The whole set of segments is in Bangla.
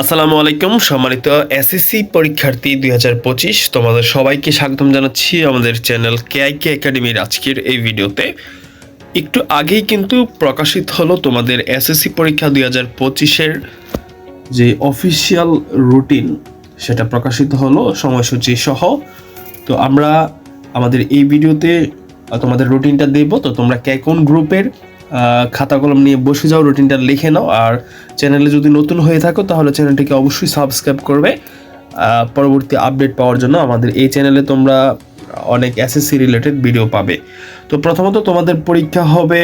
আসসালামু আলাইকুম, সম্মানিত এসএসসি পরীক্ষার্থী দুই হাজার পঁচিশ, তোমাদের সবাইকে স্বাগতম জানাচ্ছি আমাদের চ্যানেল কেআইকে একাডেমির আজকের এই ভিডিওতে। একটু আগেই কিন্তু প্রকাশিত হলো তোমাদের এসএসসি পরীক্ষা দুই হাজার পঁচিশের যে অফিসিয়াল রুটিন, সেটা প্রকাশিত হলো, সময়সূচি সহ। তো আমরা আমাদের এই ভিডিওতে, তোমাদের রুটিনটা দেব তো তোমরা কে কোন গ্রুপের খাতা কলম নিয়ে বসে যাও, রুটিনটা লিখে নাও। আর চ্যানেলে যদি নতুন হয়ে থাকো, তাহলে চ্যানেলটিকে অবশ্যই সাবস্ক্রাইব করবে। পরবর্তী আপডেট পাওয়ার জন্য আমাদের এই চ্যানেলে তোমরা অনেক এসএসসি রিলেটেড ভিডিও পাবে। তো প্রথমত তোমাদের পরীক্ষা হবে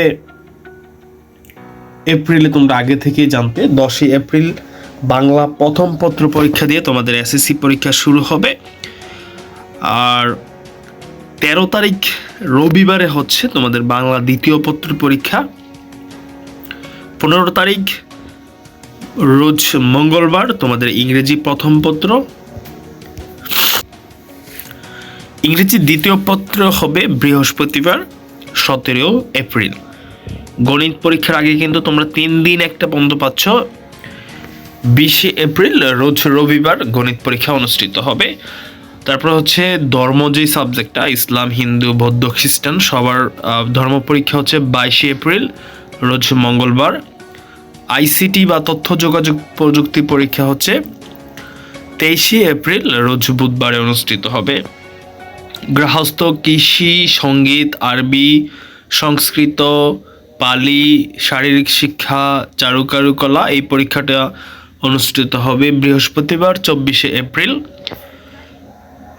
এপ্রিলে, তোমরা আগে থেকেই জানতে। দশই এপ্রিল, বাংলা প্রথম পত্র পরীক্ষা দিয়ে তোমাদের এসএসসি পরীক্ষা শুরু হবে। আর তেরো তারিখ রবিবারে হচ্ছে তোমাদের বাংলা দ্বিতীয় পত্র পরীক্ষা। পনেরো তারিখ রোজ মঙ্গলবার তোমাদের ইংরেজি প্রথম পত্র। ইংরেজি দ্বিতীয় পত্র হবে বৃহস্পতিবার, সতেরো এপ্রিল। গণিত পরীক্ষার আগে কিন্তু তোমরা তিন দিন একটা বন্ধ পাচ্ছ। বিশে এপ্রিল রোজ রবিবার গণিত পরীক্ষা অনুষ্ঠিত হবে। তারপর হচ্ছে ধর্ম যে সাবজেক্টটা ইসলাম, হিন্দু, বৌদ্ধ, খ্রিস্টান, সবার ধর্ম পরীক্ষা হচ্ছে বাইশে এপ্রিল, রোজ মঙ্গলবার। আইসিটি বা তথ্য যোগাযোগ প্রযুক্তি পরীক্ষা হচ্ছে তেইশে এপ্রিল, রোজ বুধবারে অনুষ্ঠিত হবে। গৃহস্থ, কৃষি, সংগীত, আরবি, সংস্কৃত, পালি, শারীরিক শিক্ষা, চারুকারুকলা, এই পরীক্ষাটা অনুষ্ঠিত হবে বৃহস্পতিবার, চব্বিশে এপ্রিল।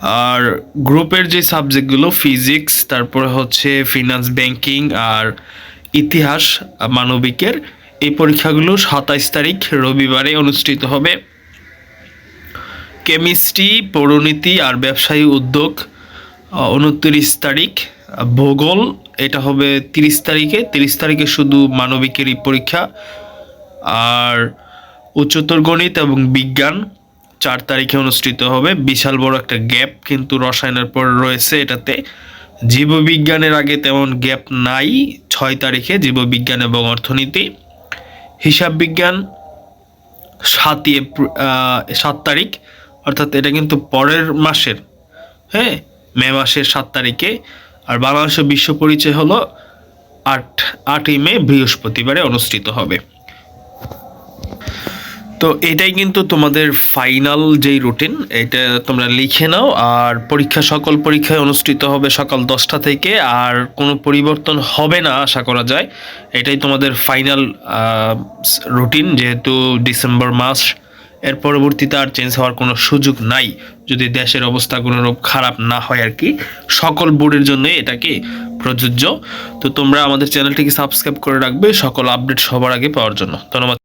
আর গ্রুপের যে সাবজেক্টগুলো, ফিজিক্স, তারপরে হচ্ছে ফিনান্স ব্যাংকিং আর ইতিহাস, মানবিকের, এই পরীক্ষাগুলো সাতাইশ তারিখ রবিবারে অনুষ্ঠিত হবে। কেমিস্ট্রি, পৌরনীতি আর ব্যবসায়ী উদ্যোগ উনত্রিশ তারিখ। ভূগোল, এটা হবে তিরিশ তারিখে। তিরিশ তারিখে শুধু মানবিকেরই পরীক্ষা। আর উচ্চতর গণিত এবং বিজ্ঞান চার তারিখে অনুষ্ঠিত হবে। বিশাল বড় একটা গ্যাপ কিন্তু রসায়নের পর রয়েছে এটাতে। জীববিজ্ঞানের আগে তেমন গ্যাপ নাই, ছয় তারিখে জীববিজ্ঞান এবং অর্থনীতি। হিসাব বিজ্ঞান সাতই এপ্রিল সাত তারিখ, অর্থাৎ এটা কিন্তু পরের মাসের। হ্যাঁ মে মাসের সাত তারিখে। আর বাংলাদেশের বিশ্ব পরিচয় হলো আট, আটই মে বৃহস্পতিবারে অনুষ্ঠিত হবে। তো এটাই কিন্তু তোমাদের ফাইনাল যেই রুটিন এটা তোমরা লিখে নাও। আর পরীক্ষা সকল পরীক্ষায় অনুষ্ঠিত হবে সকাল দশটা থেকে, আর কোনো পরিবর্তন হবে না, আশা করা যায়। এটাই তোমাদের ফাইনাল রুটিন যেহেতু ডিসেম্বর মাস, এর পরবর্তীতে আর চেঞ্জ হওয়ার কোনো সুযোগ নাই। যদি দেশের অবস্থা কোনোরূপ খারাপ না হয় আর কি, সকল বোর্ডের জন্য এটাকে প্রযোজ্য। তো তোমরা আমাদের চ্যানেলটিকে সাবস্ক্রাইব করে রাখবে, সকল আপডেট সবার আগে পাওয়ার জন্য। ধন্যবাদ।